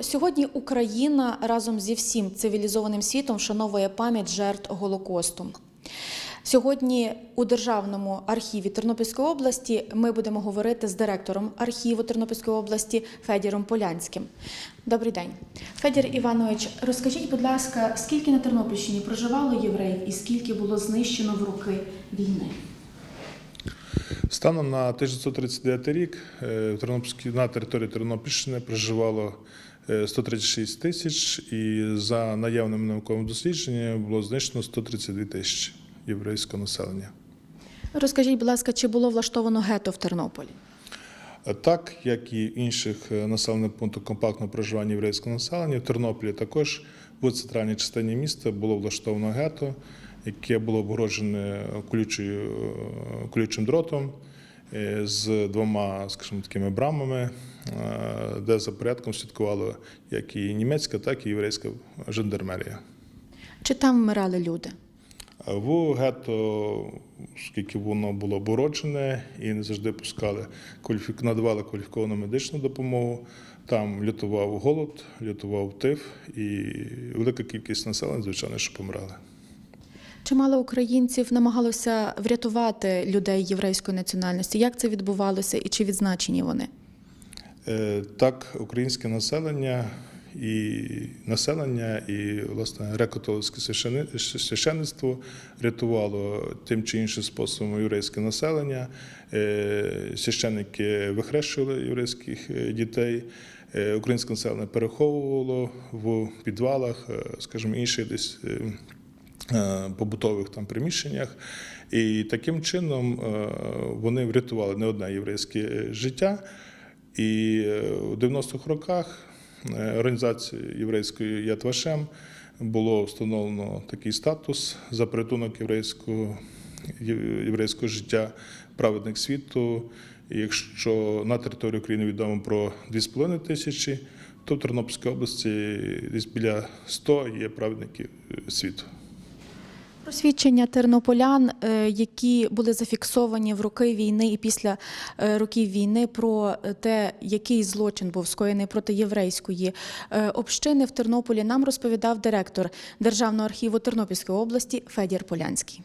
Сьогодні Україна разом зі всім цивілізованим світом вшановує пам'ять жертв Голокосту. Сьогодні у Державному архіві Тернопільської області ми будемо говорити з директором архіву Тернопільської області Федіром Полянським. Добрий день, Федір Іванович. Розкажіть, будь ласка, скільки на Тернопільщині проживало євреїв і скільки було знищено в роки війни? Станом на 1939 рік е, на території Тернопільщини проживало 136 тисяч, і за наявними науковими дослідженнями було знищено 132 тисячі єврейського населення. Розкажіть, будь ласка, чи було влаштовано гето в Тернополі? Так як і в інших е, населених пунктах компактного проживання єврейського населення, в Тернополі також в центральній частині міста було влаштовано гетто, яке було обгороджене е, колючим дротом е, з двома, скажімо, такими брамами, е, де за порядком слідкувала як і німецька, так і єврейська жандармерія. Чи там вмирали люди? В гетто, оскільки воно було обороджене і не завжди пускали, надавали кваліфіковану медичну допомогу. Там лютував голод, лютував тиф, і велика кількість населення, звичайно, що помирали. Чимало українців намагалося врятувати людей єврейської національності. Як це відбувалося і чи відзначені вони? Е, Так, українське населення і населення, і власне греко-католицьке священництво рятувало тим чи іншим способом єврейське населення. Е, Священники вихрещували єврейських е, дітей. Українське населення переховувало в підвалах, скажімо, інших десь. Е, побутових там приміщеннях, і таким чином е, вони врятували не одне єврейське життя. І е, у 90-х роках організацією єврейської Яд Вашем було встановлено такий статус за порятунок єврейського, єврейського життя праведник світу. Якщо на території України відомо про 2,5 тисячі, то в Тернопільській області десь біля 100 є праведників е, світу. Просвідчення тернополян, е, які були зафіксовані в роки війни і після е, років війни, про те, який злочин був скоєний проти єврейської е, общини в Тернополі, нам розповідав директор Державного архіву Тернопільської області Федір Полянський.